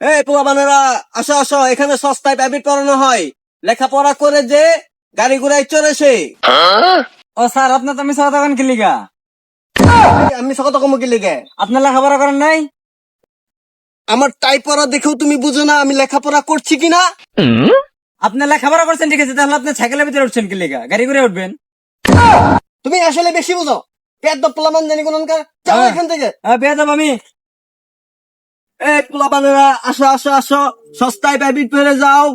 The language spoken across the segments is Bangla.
এই পোলাবানেরা আসো আসো এখানে সস্তায় প্রাইভেট পড়ানো হয়। লেখাপড়া করে যে গাড়ি ঘোড়ায় চড়েছে ও স্যার আপনার তো আমি সাদা দোকান কি লিগা? আমি সকত কম কি লেগে? আপনার লেখাপড়া করেন নাই? আমার টাই পড়া দেখেও তুমি বুঝো না আমি লেখাপড়া করছি কিনা? আপনার লেখাপড়া করছেন ঠিক আছে তাহলে আপনি সাইকেলের ভিতরে উঠছেন কি লিগা? গাড়ি করে উঠবেন। তুমি আসলে বেশি বুঝো। পেট তো পোলাবান জানি কোন যাও হ্যাঁ। এখান থেকে। পেয়ে যাব আমি। এই পোলাবানেরা আসো আসো আসো সস্তায় প্রাইভেট পড়ে যাও।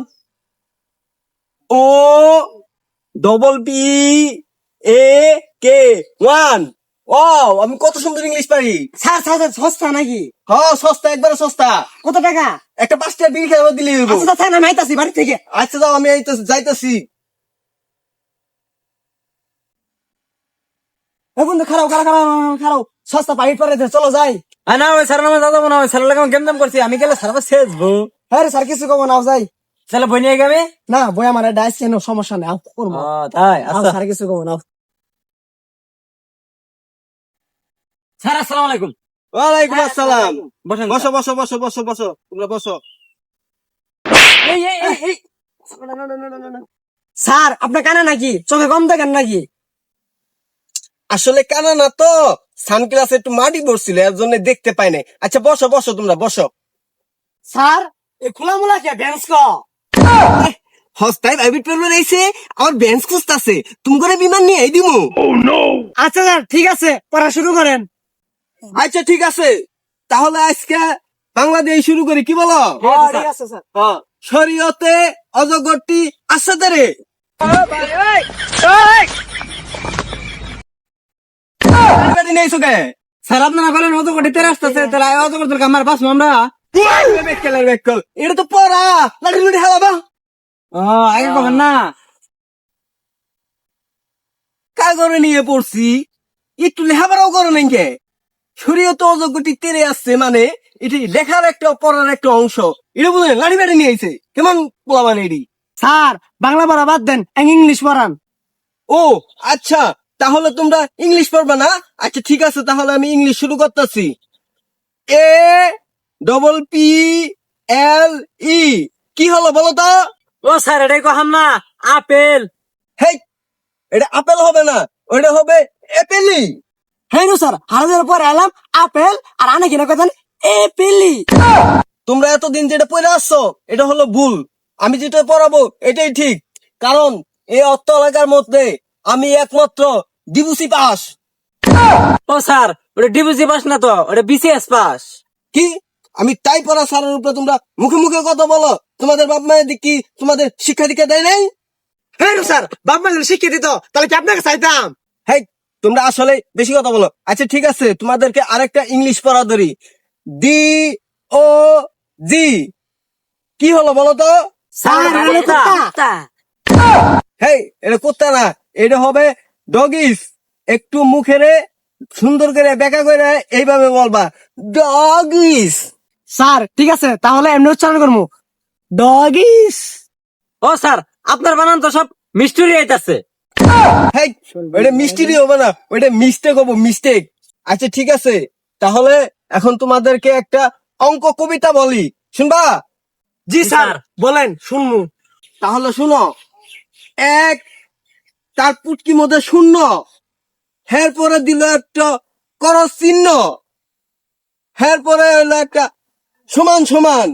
ও double P A K one ও আমি কত সুন্দর ইংলিশ পারি। স্যার স্যার সস্তা নাকি? হ সস্তা একবারে সস্তা। কত টাকা? একটা পাঁচটা বিড়ি খেয়ে দিলে হইবো। আচ্ছা স্যার আমি আইতাছি বাড়ি থেকে। আচ্ছা যাও আমি আইতাছি- যাইতাছি। এখন তো খারাপ খারাপ খারাপ খারাপ সস্তা পাইট পারে চলো যাই। না ওই স্যার নামে দাদা মনে হয় স্যার লাগে গেম দাম করছি আমি গেলে স্যার শেষ বউ হ্যাঁ স্যার কিছু কব নাও যাই। তাহলে বই নিয়ে গেবে না বই আমার ডাইস কেন সমস্যা নেই করব। ও তাই আচ্ছা। স্যার কিছু কব নাও স্যার আসসালামু আলাইকুম। ওয়ালাইকুম আসসালাম। বসেন বসো বসো বসো বসো বসো তোমরা বসো। এই এই এই, এই। স্যার আপনার কানে নাকি? চোখে কম দেখেন নাকি? আসলে কানা না তো। সানগ্লাস একটু মাটি পড়ছিল এর জন্য দেখতে পাই নাই। আচ্ছা বসো বসো তোমরা বসো। স্যার এ খোলা মোলা কে? বেঞ্চ ক হস্তায় প্রাইভেট আমার বেঞ্চ খুঁজতেছে। তুমি করে বিমান নিয়ে এই দিমু। আচ্ছা স্যার ঠিক আছে পড়া শুরু করেন। আচ্ছা ঠিক আছে। তাহলে আজকে বাংলা দিয়ে শুরু করি কি বলো? হ্যাঁ, ঠিক আছে স্যার। হ্যাঁ, শরীয়তে অজগরটি আসছে রে? গাড়ি নেই সুকে স্যার, আপনারা বলেন, অত তেরে আসতেছে অত কোটি আমার বাস আমরা এটা তো পড়া আগে না? কাগরে নিয়ে পড়ছি? একটু করো নাই কে? শরীয়তে অযোগ্যটি তেরে আসছে মানে এটি লেখার একটা, পড়ার একটা অংশ। এটা বুঝলেন লাঠি বাড়ি নিয়ে আইছে। কেমন পোলাবান এটি? স্যার, বাংলা পড়া বাদ দেন, ইংলিশ পড়ান। ও আচ্ছা। তাহলে তোমরা ইংলিশ পড়বা না? আচ্ছা ঠিক আছে তাহলে আমি ইংলিশ শুরু করতেছি। এ ডবল পি এল ই কি হলো বলো তো? ও স্যার এটাই কহাম না আপেল। হেই এটা আপেল হবে না ওটা হবে অ্যাপেলি হ্যাঁ নো স্যার হারাদের পর এলাম আপেল আর আনে কিনা কথা এ পেলি তোমরা এতদিন যেটা পড়ে আসছো এটা হলো ভুল। আমি যেটা পড়াবো এটাই ঠিক। কারণ এই অর্থ এলাকার মধ্যে আমি একমাত্র ডিবুসি পাস। ও স্যার ওটা ডিবিসি পাস না তো ওটা বিসিএস পাস। কি? আমি তাই পড়া সারার উপরে তোমরা মুখে মুখে কথা বলো। তোমাদের বাপ মায়ের দিক কি তোমাদের শিক্ষা দীক্ষা দেয় নাই? হ্যাঁ স্যার বাপ মা যদি শিখিয়ে দিত তাহলে কি আপনাকে চাইতাম? হেই তোমরা আসলে বেশি কথা বলো। আচ্ছা ঠিক আছে তোমাদেরকে আরেকটা ইংলিশ পড়া ধরি। ডি ও জি কি হলো বলো তো? স্যার কুত্তা। হেই এটা করতে না এটা হবে ডগিস একটু মুখেরে সুন্দর করে বেকা করে এইভাবে বলবা। ডগিস। স্যার ঠিক আছে তাহলে এমনি উচ্চারণ করব ডগিস। ও স্যার আপনার বানান তো সব মিস্টুরি আইতাছে। ওইটা মিষ্টি হবে না ওইটা মিস্টেক হব মিস্টেক আচ্ছা ঠিক আছে তাহলে এখন তোমাদেরকে একটা অঙ্ক কবিতা বলি। শুনবা? জি স্যার। বলেন শুনব তাহলে শুনো। এক তার পুটকি মধ্যে শূন্য। হের পরে দিল একটা কর চিহ্ন। হের পরে হলো একটা সমান সমান।